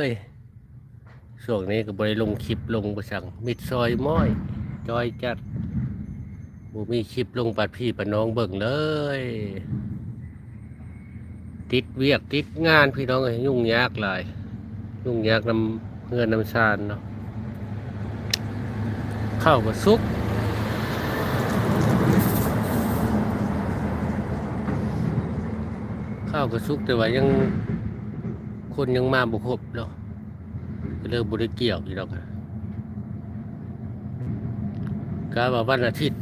เอ้ยช่วงนี้ก็บริลงคลิปลงประสังมิดซอยม้อย จอยจัดบูมีคลิปลงปัดพี่ปัดน้องเบิ่งเลย ติดเวียกติดงานพี่น้องเอ้ยยุ่งยากหลาย ยุ่งยากนำเงินนำชานเนาะเข้ากับซุกข้าวกระซุกแต่ว่ายัง คนยังมาบุครบเนาะเริ่มบริเกี่ยวอีกแล้วกันกาว่าวันอาทิตย์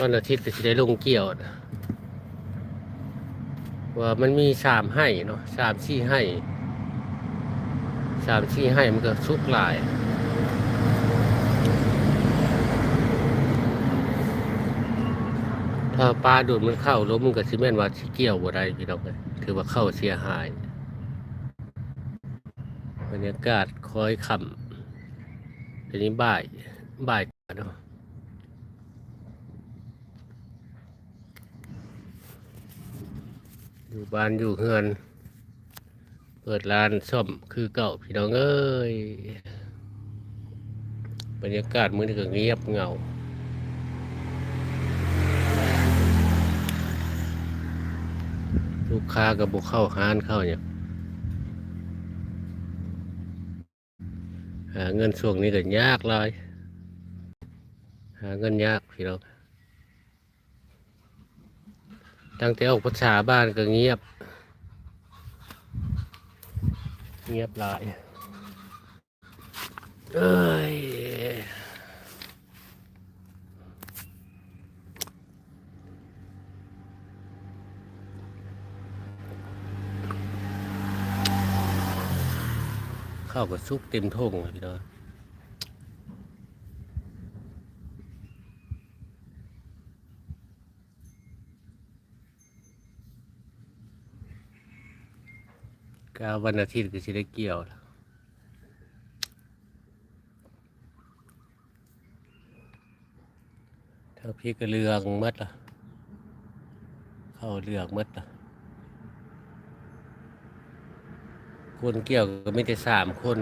วันอาทิตย์ก็จะได้ลงเกี่ยวนะว่ามันมีสามให้เนาะสามสี่ให้สามสี่ให้มันก็ซุกหลาย ถ้าปลาดูดมันเข้าล้มมันก็สิแม่นว่าสิเกี่ยวบ่ได้พี่น้องเอ้ยถือว่าเข้าเสียหายบรรยากาศคอยคำทีนี้บ่ายบ่ายเนาะอยู่บ้านอยู่เฮือน เปิดร้านซ่อมคือเก่าพี่น้องเอ้ย บรรยากาศมือนี้ก็เงียบเงา ลูกค้ากับบุเข้าห้านเข้าเนี่ยหาเงินช่วงนี้ก็ยากเลย หาเงินยากพี่น้องตั้งแต่ออกภาษาบ้านก็เงียบ เงียบหลายเอ้ย ข้าวกับซุปเต็มทงเลยพี่น้องกาวันอาทิตย์ก็สิได้เกี่ยวล่ะถ้าพี่ก็เรืองมัดล่ะ เข้าเรืองมัดล่ะ คนเกี่ยวก็ไม่ได้สามคน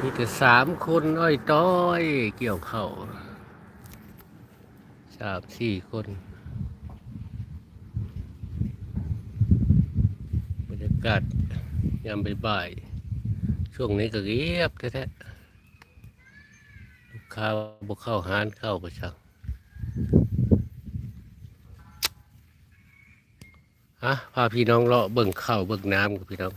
มีแต่สามคนอ้อยต้อย เกี่ยวเข่าสามสี่คนบรรยากาศยามบ่ายๆช่วงนี้ก็เงียบแท้ๆลูกค้าบุกเข้าหานเข้าประชัง ฮะพาพี่น้องเลาะเบิ่งข้าวเบิ่งน้ำกับพี่น้อง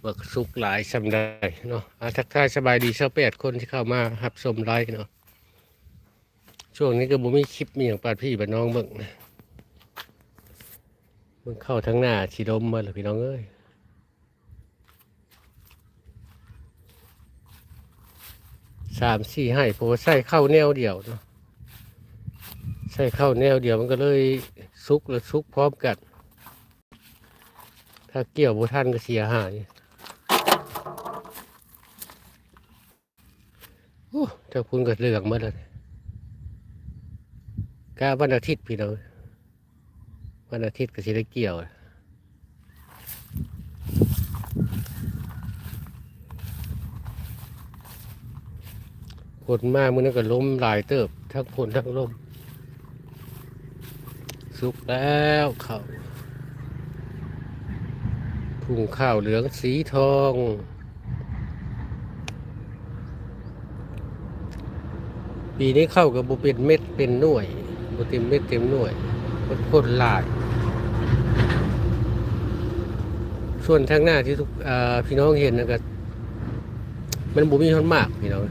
เบิกสุกหลายสำได้เนาะอะทักทายสบายดีชาวแปดคนที่เข้ามาหับชมไลฟ์เนาะช่วงนี้ก็บ่มีคลิปมีอย่างปาดพี่ปาดน้องเบิ่งนะเบิ่งเข้าทั้งหน้าชีดมมาเลยพี่น้องเอ้ยสามสี่ให้เพใส่เข้าแนวเดียวเนาะใส่เข้าแนวเดียวมันก็เลยสุกแล้วสุกพร้อมกัน ถ้าเกี่ยวบุท่านก็เสียหายโอ้เจ้าคุณก็เลือกมาแล้วเนี่ยกาวันอาทิตย์พี่น้องวันอาทิตย์ก็สิได้เกี่ยวผลมากมันนั้ก็ล้มหลายเติบ ทั้งผลทั้งล้มสุกแล้วเขา วถุงข้าวเหลืองสีทอง ปีนี้เข้ากับบุเป็นเม็ดเป็นหน่วยบุเต็มเม็ดเต็มหน่วยมันพ่นหลายส่วนทางหน้าที่ทุกอ่าพี่น้องเห็นนะก็มันบุมีคนมากพี่น้อง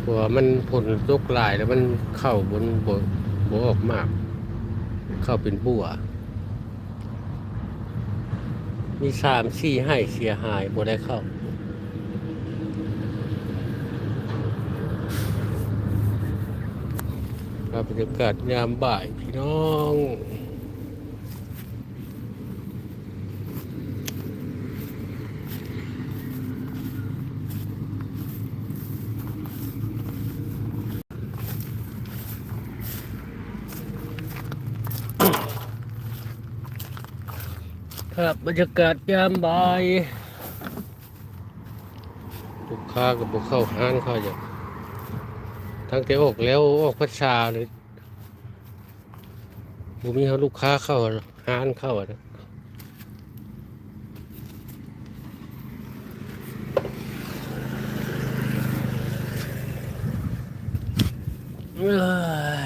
เพราะว่ามันผลตกหลายแล้วมันเข้าบนบนออกมาก เข้าเป็นบัว มีสามสี่ให้เสียหายบ่ได้เข้า ครับบรรยากาศยามบ่ายพี่น้อง ครับบรรยากาศยามบ่ายลูกค้ากับบุเข้าห้านเข้าอย่างทั้งแต่ออกแล้วออกพัชชาเลยบุมีเขาลูกค้าเข้าห้านเข้าอะนะเอ้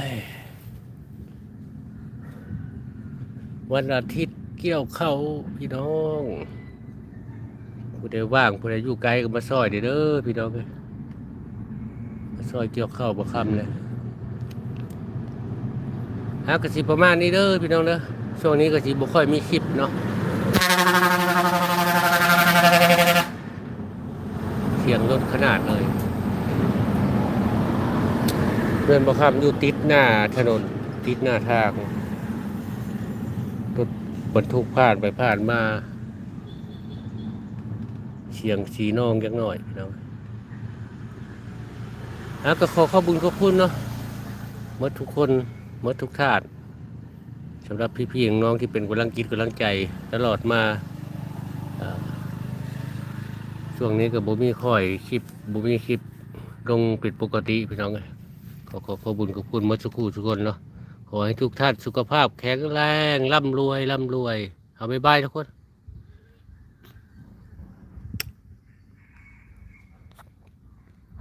ยวันอาทิตย์ เกี่ยวเข้าพี่น้องผู้ใดว่างผู้ใดอยู่ไกลก็มาซอยเด้อพี่น้องเอ้ยมาซอยเกี่ยวเข้าวบ่คำเลยฮะกสิประมาณนี้เด้อพี่น้องเด้อช่วงนี้กสิบ่ค่อยมีคลิปเนาะเสียงรถขนาดเลยเพื่อนบ่คำอยู่ติดหน้าถนนติดหน้าทาง บรรทุกผ่านไปผ่านมาเสียงสีน้องยังหน่อยพี่น้องอะก็ขอขอบุญขอบคุณเนาะเมื่อทุกคนเมื่อทุกท่านสำหรับพี่ๆน้องที่เป็นกำลังกิจกำลังใจตลอดมาช่วงนี้ก็บ่มีค่อยคลิปบ่มีคลิปลงปิดปกติพี่น้องเอ้ยขอขอขอบุญขอบคุณเมื่อสักครู่ทุกคนเนาะ ขอให้ทุกท่านสุขภาพแข็งแรงร่ำรวยร่ำรวย เอาไปบายทุกคน